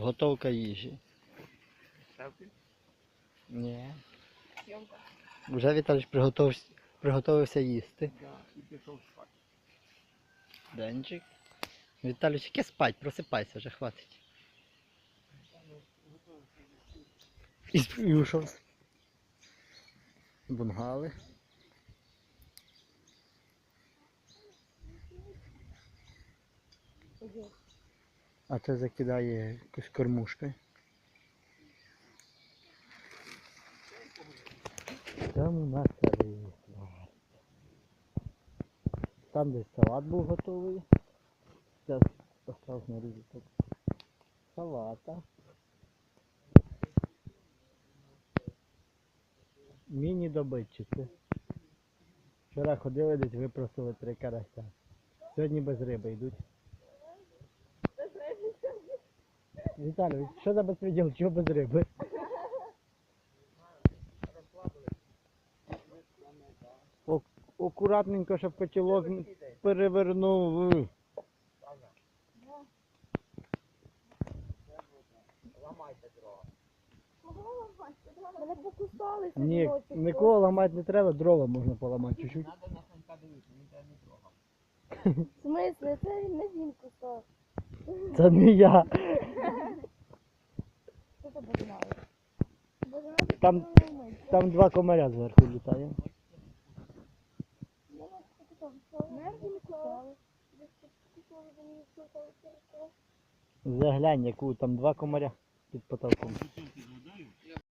Готовка їжі. Ні. Вже Віталій приготовився, приготовився їсти. Денчик. Віталій, яке спать, просипайся, вже хватить. І ушов. Бунгали. А це закидає якусь кормушкою. Там у нас рисла. Там десь салат був готовий. Зараз осталось нарізати салата. Міні-добитчиці. Вчора ходили десь випросили три карася. Сьогодні без риби йдуть. Віталій, що за безпреділ? Чого без риби? О- Акуратненько, щоб котілок перевернув. Ламайте дрова. Мене покусали Ні, нікого ламати не треба, дрова можна поламати чуть-чуть. Надо на Санька дивитися, він тебе не трогав. В смислі? Це не він кусав. Це не я. Бажано? Бажано Там- Там два комаря зверху літає. Заглянь, яку там два комаря під потолком.